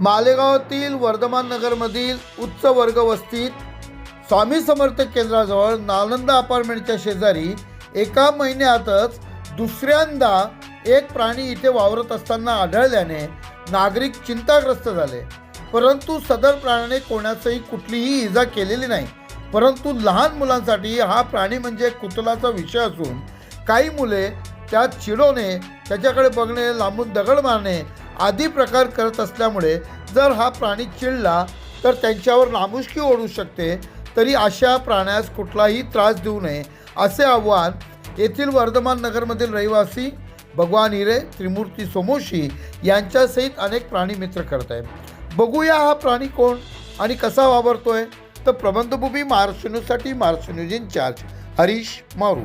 मालेगावातील वर्धमान नगरमधील उच्च वर्ग वस्तीत स्वामी समर्थ केंद्राजवळ नालंदा अपार्टमेंटच्या शेजारी एका महिन्यातच दुसऱ्यांदा एक प्राणी इथे वावरत असताना आढळल्याने नागरिक चिंताग्रस्त झाले. परंतु सदर प्राण्याने कोणाचंही कुठलीही इजा केलेली नाही. परंतु लहान मुलांसाठी हा प्राणी म्हणजे कुतलाचा विषय असून काही मुले त्यात चिडवणे त्याच्याकडे बघणे लांबून दगड मारणे आदी प्रकार करत असल्यामुळे जर हा प्राणी चिडला तर त्यांच्यावर नामुष्की ओढू शकते. तरी अशा प्राण्यास कुठलाही त्रास देऊ नये असे आव्हान येथील वर्धमान नगरमधील रहिवासी भगवान हिरे त्रिमूर्ती सोमोशी यांच्यासहित अनेक प्राणी मित्र करत आहेत. बघूया हा प्राणी कोण आणि कसा वावरतोय. तर प्रबंधभूमी महाराष्ट्र न्यूजसाठी महाराष्ट्र न्यूज हरीश मारू.